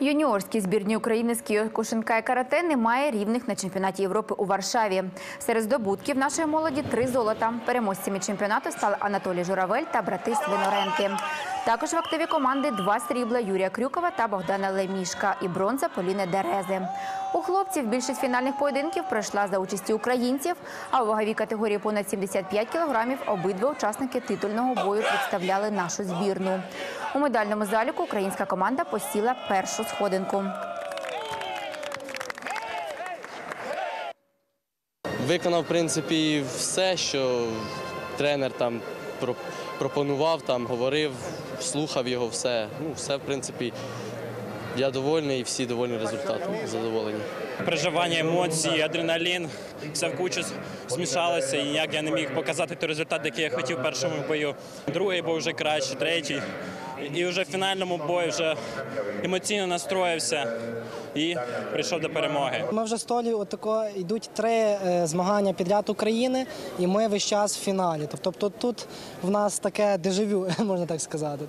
Юніорській збірні України з кіокушинка і карате немає рівних на чемпіонаті Європи у Варшаві. Серед здобутків нашої молоді три золота. Переможцями чемпіонату стали Анатолій Журавель та брати Свиноренки. Також в активі команди два срібла Юрія Крюкова та Богдана Лемішка і бронза Поліни Дерези. У хлопців більшість фінальних поєдинків пройшла за участі українців, а у ваговій категорії понад 75 кілограмів обидва учасники титульного бою представляли нашу збірну. У медальному заліку українська команда посіла першу сходинку. Виконав, в принципі, все, що тренер там пропонував, там говорив, слухав його, все. Ну, все, в принципі, я довольний і всі довольні результатом, задоволені. переживання, емоції, адреналін, все в кучу змішалося, і ніяк я не міг показати той результат, який я хотів в першому бою. Другий був вже краще, третій. І вже в фінальному бою вже емоційно настроївся і прийшов до перемоги. Ми вже столі отако йдуть три е, змагання підряд України, і ми весь час в фіналі. Тобто тут в нас таке дежавю, можна так сказати.